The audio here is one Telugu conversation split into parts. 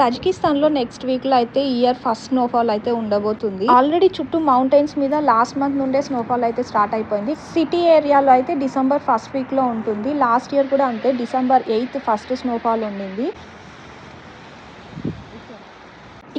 తజకిస్తాన్లో నెక్స్ట్ వీక్లో అయితే ఇయర్ ఫస్ట్ స్నోఫాల్ అయితే ఉండబోతుంది. ఆల్రెడీ చుట్టూ మౌంటైన్స్ మీద లాస్ట్ మంత్ నుండే స్నోఫాల్ అయితే స్టార్ట్ అయిపోయింది. సిటీ ఏరియాలో అయితే డిసెంబర్ ఫస్ట్ వీక్లో ఉంటుంది. లాస్ట్ ఇయర్ కూడా అంతే డిసెంబర్ ఎయిత్ ఫస్ట్ స్నోఫాల్ ఉండింది.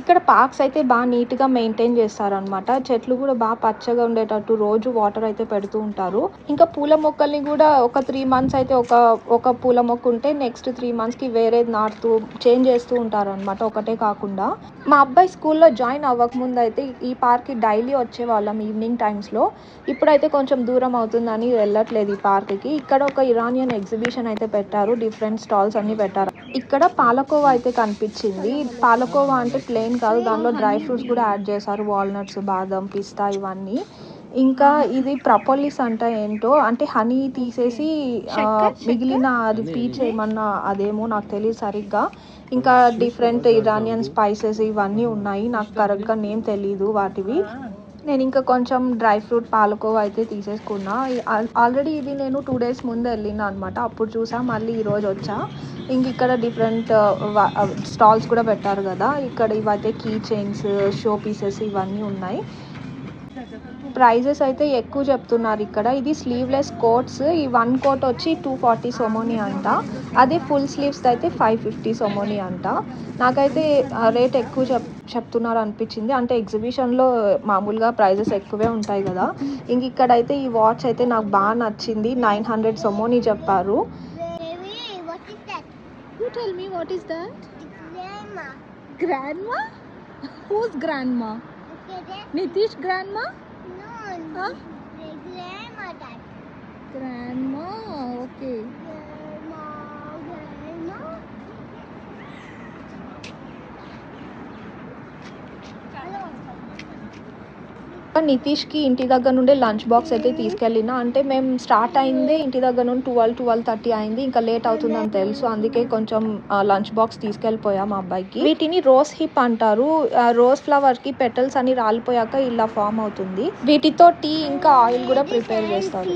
ఇక్కడ పార్క్స్ అయితే బాగా నీట్గా మెయింటైన్ చేస్తారనమాట చెట్లు కూడా బాగా పచ్చగా ఉండేటట్టు రోజు వాటర్ అయితే పెడుతూ ఉంటారు. ఇంకా పూల మొక్కల్ని కూడా ఒక త్రీ మంత్స్ అయితే ఒక ఒక పూల మొక్క ఉంటే నెక్స్ట్ త్రీ మంత్స్కి వేరేది నాటుతూ చేంజ్ చేస్తూ ఉంటారు అనమాట ఒకటే కాకుండా. మా అబ్బాయి స్కూల్లో జాయిన్ అవ్వకముందు అయితే ఈ పార్క్కి డైలీ వచ్చేవాళ్ళం ఈవినింగ్ టైమ్స్లో. ఇప్పుడైతే కొంచెం దూరం అవుతుందని వెళ్ళట్లేదు ఈ పార్క్కి. ఇక్కడ ఒక ఇరానియన్ ఎగ్జిబిషన్ అయితే పెట్టారు. డిఫరెంట్ స్టాల్స్ అన్ని పెట్టారు. ఇక్కడ పాలకోవా అయితే కనిపించింది. పాలకోవా అంటే ప్లెయిన్ కాదు దానిలో డ్రై ఫ్రూట్స్ కూడా యాడ్ చేశారు. వాల్నట్స్ బాదం పిస్తా ఇవన్నీ. ఇంకా ఇది ప్రపోలిస్ అంట ఏంటో అంటే హనీ తీసేసి మిగిలిన అది పీచ్ ఏమన్నా అదేమో నాకు తెలియదు సరిగ్గా. ఇంకా డిఫరెంట్ ఇరానియన్ స్పైసెస్ ఇవన్నీ ఉన్నాయి. నాకు కరెక్ట్గా నేమ్ తెలీదు వాటివి. నేను ఇంకా కొంచెం డ్రై ఫ్రూట్ పాలకోవా అయితే తీసేసుకున్నా. ఆల్రెడీ ఇది నేను టూ డేస్ ముందు వెళ్ళినా అనమాట అప్పుడు చూసా మళ్ళీ ఈరోజు వచ్చా. ఇంక ఇక్కడ డిఫరెంట్ స్టాల్స్ కూడా పెట్టారు కదా. ఇక్కడ ఇవైతే కీ చైన్స్ షో పీసెస్ ఇవన్నీ ఉన్నాయి. ప్రైజెస్ అయితే ఎక్కువ చెప్తున్నారు ఇక్కడ. ఇది స్లీవ్లెస్ కోట్స్ ఈ వన్ కోట్ వచ్చి టూ ఫార్టీ సొమోని అంట. అదే ఫుల్ స్లీవ్స్ అయితే ఫైవ్ ఫిఫ్టీ సొమోని అంట. నాకైతే రేట్ ఎక్కువ చెప్ చెప్తున్నారు అనిపించింది. అంటే ఎగ్జిబిషన్లో మామూలుగా ప్రైజెస్ ఎక్కువే ఉంటాయి కదా. ఇంక ఇక్కడైతే ఈ వాచ్ అయితే నాకు బాగా నచ్చింది. నైన్ హండ్రెడ్ సొమోని చెప్పారు. Baby, what is that? You tell me what is that It's grandma. 啊？నితీష్కి ఇంటి దగ్గర నుండే లంచ్ బాక్స్ అయితే తీసుకెళ్ళిన. అంటే మేము స్టార్ట్ అయిందే ఇంటి దగ్గర నుండి ట్వెల్వ్ ట్వెల్వ్ థర్టీ అయింది. ఇంకా లేట్ అవుతుందని తెలుసు. అందుకే కొంచెం లంచ్ బాక్స్ తీసుకెళ్ళిపోయాం అబ్బాయికి. వీటిని రోజ్ హిప్ అంటారు. రోజ్ ఫ్లవర్కి పెటల్స్ అని రాలిపోయాక ఇలా ఫామ్ అవుతుంది. వీటితో టీ ఇంకా ఆయిల్ కూడా ప్రిపేర్ చేస్తారు.